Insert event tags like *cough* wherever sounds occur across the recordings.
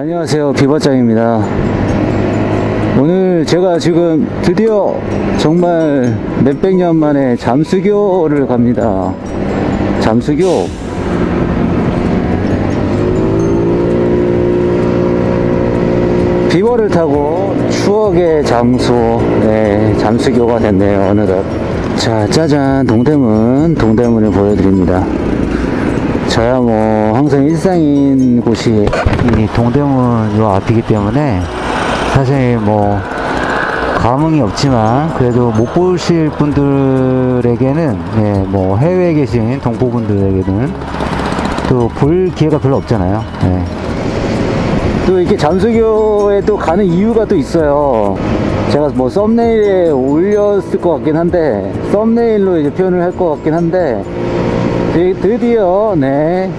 안녕하세요. 비버짱입니다. 오늘 제가 지금 드디어 정말 몇백 년 만에 잠수교를 갑니다. 잠수교. 비버를 타고 추억의 장소 네, 잠수교가 됐네요 어느덧. 자 짜잔. 동대문 동대문을 보여드립니다 저야 뭐 항상 일상인 곳이 이 동대문 요 앞이기 때문에 사실 뭐 감흥이 없지만 그래도 못 보실 분들에게는 예, 뭐 해외에 계신 동포분들에게는 또 볼 기회가 별로 없잖아요. 예. 또 이렇게 잠수교에 또 가는 이유가 또 있어요. 제가 뭐 썸네일에 올렸을 것 같긴 한데 썸네일로 이제 표현을 할 것 같긴 한데 드- 드디어 네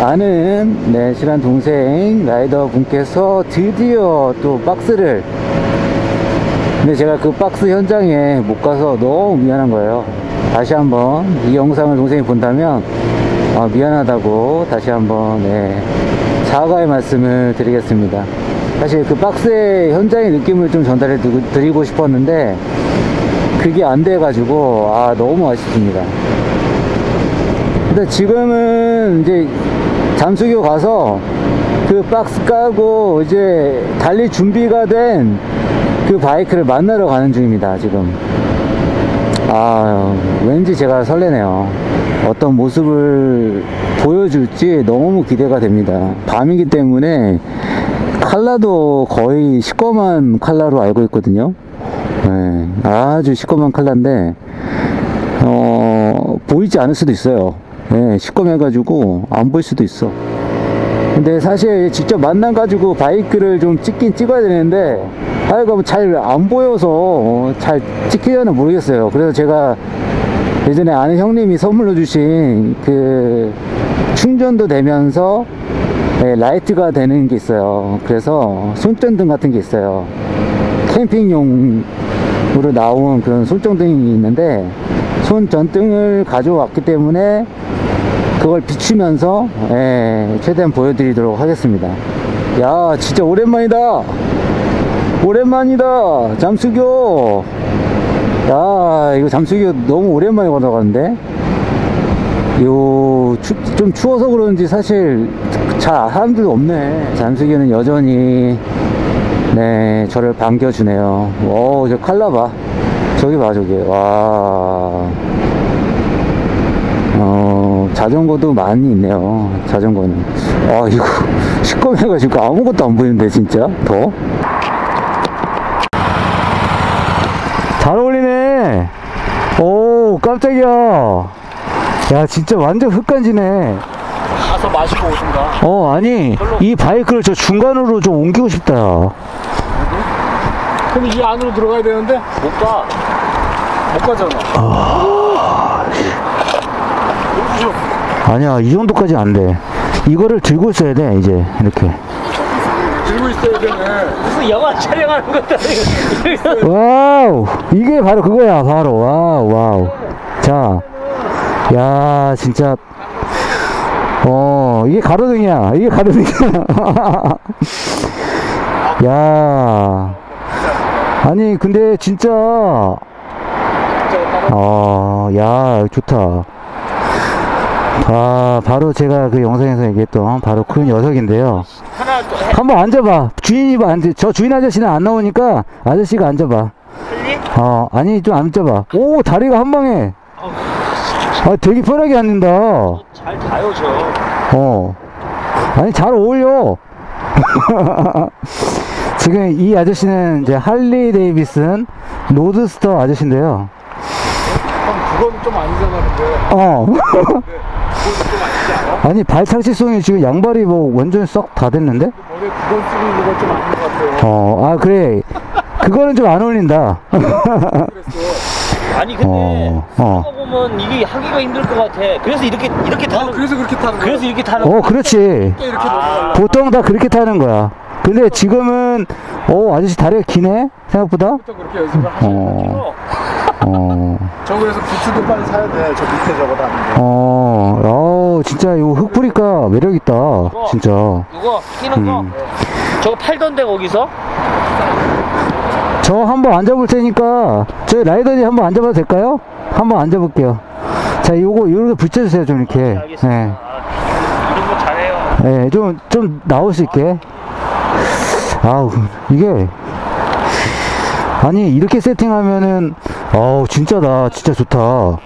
아는 네 친한 동생 라이더 분께서 드디어 또 박스를 근데 제가 그 박스 현장에 못 가서 너무 미안한 거예요. 다시 한번 이 영상을 동생이 본다면 아, 미안하다고 다시 한번 네, 사과의 말씀을 드리겠습니다. 사실 그 박스의 현장의 느낌을 좀 전달해 드리고 싶었는데 그게 안 돼가지고 아 너무 아쉽습니다 근데 지금은 이제 잠수교 가서 그 박스 까고 이제 달릴 준비가 된 그 바이크를 만나러 가는 중입니다, 지금. 아, 왠지 제가 설레네요. 어떤 모습을 보여줄지 너무 기대가 됩니다. 밤이기 때문에 칼라도 거의 시꺼먼 칼라로 알고 있거든요. 네, 아주 시꺼먼 칼라인데, 어, 보이지 않을 수도 있어요. 예, 시꺼매가지고 안 보일 수도 있어. 근데 사실 직접 만나가지고 바이크를 좀 찍긴 찍어야 되는데, 하여간 잘 안 보여서 어, 잘 찍히려나 모르겠어요. 그래서 제가 예전에 아는 형님이 선물로 주신 그 충전도 되면서 예, 라이트가 되는 게 있어요. 그래서 손전등 같은 게 있어요. 캠핑용으로 나온 그런 손전등이 있는데 손전등을 가져왔기 때문에 그걸 비추면서 예, 최대한 보여드리도록 하겠습니다. 야 진짜 오랜만이다. 오랜만이다. 잠수교. 야 이거 잠수교 너무 오랜만에 걸어가는데. 요, 추, 좀 추워서 그런지 사실 잘 사람들도 없네. 잠수교는 여전히 네, 저를 반겨주네요. 오, 저 칼라 봐. 저기 봐, 저기. 와. 어, 자전거도 많이 있네요. 자전거는. 아, 이거 *laughs* 시꺼매가지고 아무것도 안 보이는데, 진짜. 더. 잘 어울리네. 오, 깜짝이야. 야, 진짜 완전 흙간지네. 가서 마시고 오든가. 어, 아니, 이 바이크를 저 중간으로 좀 옮기고 싶다. 야. 그럼 이 안으로 들어가야 되는데 못 가. 못 가잖아. 여기서 아니야, 이 정도까지 안 돼. 이거를 들고 있어야 돼, 이제. 이렇게. 들고 있어야 되네. 무슨 영화 촬영하는 것도 아니고 와우! 이게 바로 그거야, 바로. 와우, 와우. 자. 야, 진짜. 어, 이게 가로등이야. 이게 가로등이야. *laughs* 야. 아니, 근데 진짜. 어, 야, 좋다. 아, 바로 제가 그 영상에서 얘기했던 바로 그 녀석인데요. 한번 앉아봐. 주인이 봐. 앉아. 저 주인 아저씨는 안 나오니까 아저씨가 앉아봐. 어, 아니, 좀 앉아봐. 오, 다리가 한 방에. 아, 되게 편하게 앉는다. 잘 가요 저 어. 아니, 잘 어울려. *laughs* 지금 이 아저씨는 이제 할리 데이비슨 로드스터 아저씨인데요. 형 그건 좀 아니잖아 근데. 어. *laughs* 아니, 발착지성이 지금 양발이 뭐 완전 썩 다 됐는데? 머리에 그건 쓰고 있는 건좀 아닌 것 같아요. 어, 아, 그래. 그거는 좀 안 어울린다. 아니 근데 어, 어. 어. 보면 이게 하기가 힘들 것 같아 그래서 이렇게 이렇게 타는 아, 그래서 그렇게 타는 거야? 그래서 이렇게 타는 어, 그렇지. 이렇게 넘어가려고. 보통 다 그렇게 타는 거야. 근데 지금은, 오, 아저씨 다리가 기네? 생각보다? 그렇게 연습을 하시는 어. 어, 저 그래서 부츠도 빨리 사야 돼. 저 밑에 저거 다는 거. 어, 어, 진짜 이거 흙뿌리가 매력 있다. 진짜. 이거 끼는 거 음. 저거 팔던데 거기서 저 한번 앉아볼 테니까, 저희 라이더님 한번 앉아봐도 될까요? 한번 앉아볼게요. 자, 요거, 요렇게 붙여주세요, 좀 이렇게. 네, 알겠습니다 네. 아, 이런 거 잘해요 네, 좀, 좀 나올 수 있게. 아우, 이게. 아니, 이렇게 세팅하면은, 어우, 진짜다. 진짜 좋다.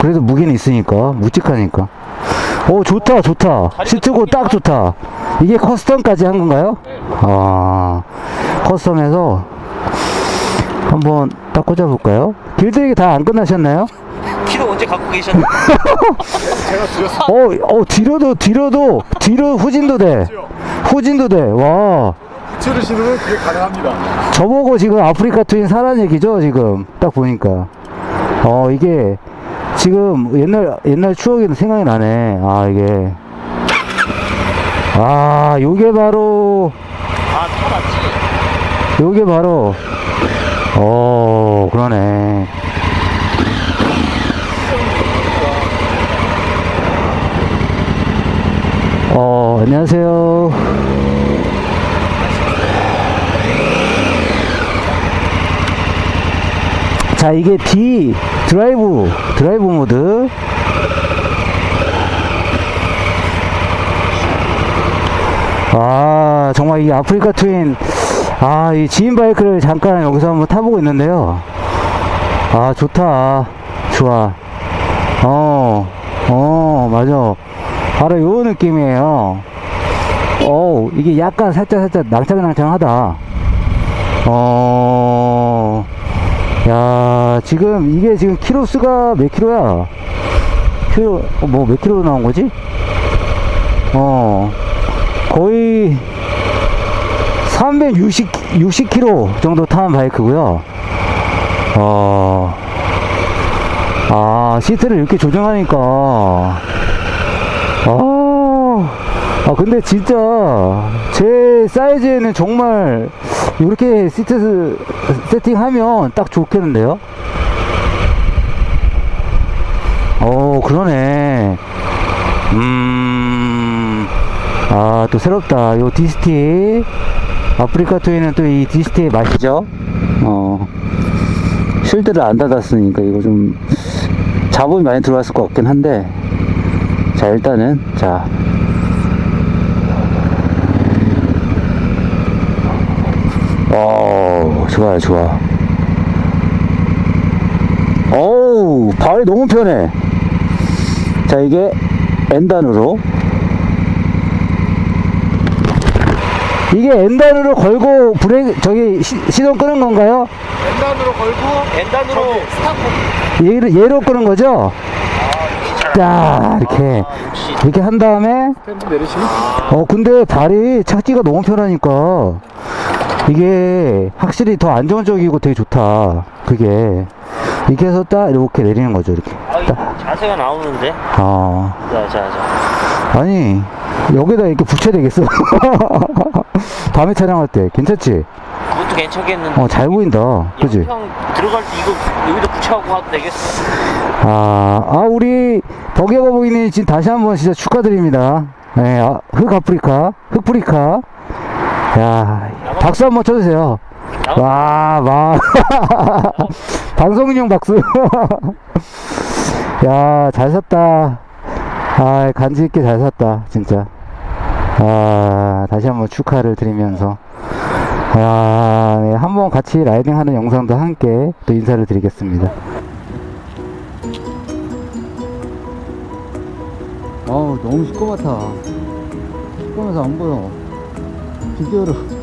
그래도 무게는 있으니까, 묵직하니까. 오, 좋다, 좋다. 시트고 딱 좋다. 이게 커스텀까지 한 건가요? 아, 커스텀해서 한번 딱 꽂아볼까요? 길들이기 다 안 끝나셨나요? *laughs* 키도 언제 갖고 계셨나 *laughs* 제가 드렸어. 어, 어, 뒤로도, 뒤로도, 뒤로 후진도 돼. *laughs* 후진도 돼. 와. 신으면 그게 가능합니다. 저보고 지금 아프리카 트윈 사라는 얘기죠, 지금. 딱 보니까. 어, 이게, 지금 옛날, 옛날 추억이 생각이 나네. 아, 이게. 아, 요게 바로, 아 타봤지 요게 바로, 어, 그러네. 어, 안녕하세요. 자, 이게 D 드라이브, 드라이브 모드. 아, 정말 이 아프리카 트윈, 아, 이 지인 바이크를 잠깐 여기서 한번 타보고 있는데요. 아, 좋다. 좋아. 어, 어, 맞아. 바로 요 느낌이에요. 어, 이게 약간 살짝 살짝 낭창낭창하다. 어, 야, 지금 이게 지금 키로수가 몇 킬로야? 킬로, 뭐 몇 킬로 나온 거지? 어, 거의 360, 60km 정도 타는 바이크고요. 어, 아, 시트를 이렇게 조정하니까, 아, 아, 근데 진짜, 제 사이즈에는 정말, 이렇게 시트 세팅하면 딱 좋겠는데요? 어, 그러네. 음, 아, 또 새롭다. 요 디스티. 아프리카 트윈은 또이 디스티의 맛이죠. 어, 쉴드를 안 닫았으니까 이거 좀 잡음이 많이 들어왔을 것 같긴 한데. 자, 일단은, 자. 어, 좋아요, 좋아. 어우, 발이 너무 편해. 자, 이게 N단으로. 이게 N단으로 걸고 브레이크, 저기 시, 시동 끄는 건가요? 왼단으로 걸고 엔단으로 스타트. 얘로, 얘로 끄는 거죠? 자, 이렇게. 이렇게 한 다음에, 어, 근데 발이 착지가 너무 편하니까, 이게 확실히 더 안정적이고 되게 좋다. 그게. 이렇게 해서 딱 이렇게 내리는 거죠, 이렇게. 아 자세가 나오는데 어. 자 자 자 아니, 여기다 이렇게 붙여야 되겠어. *laughs* 밤에 촬영할 때. 괜찮지? 그것도 괜찮겠는데 어, 잘 보인다. 그지? 형 들어갈 때 이거 여기다 붙여갖고 가도 되겠어 아, 아, 우리 덕여가 보이는 지금 다시 한번 진짜 축하드립니다. 네, 아, 흑 아프리카, 흑프리카. 야, 박수 한번 쳐주세요. 와, 와. *laughs* 방송인용 박수. *laughs* 야, 잘 샀다. 아, 간지 있게 잘 샀다, 진짜. 아, 다시 한번 축하를 드리면서. 아, 네, 한번 같이 라이딩 하는 영상도 함께 또 인사를 드리겠습니다. 어우, 너무 시꺼멓다. 시꺼매서 안 보여. 비디오로.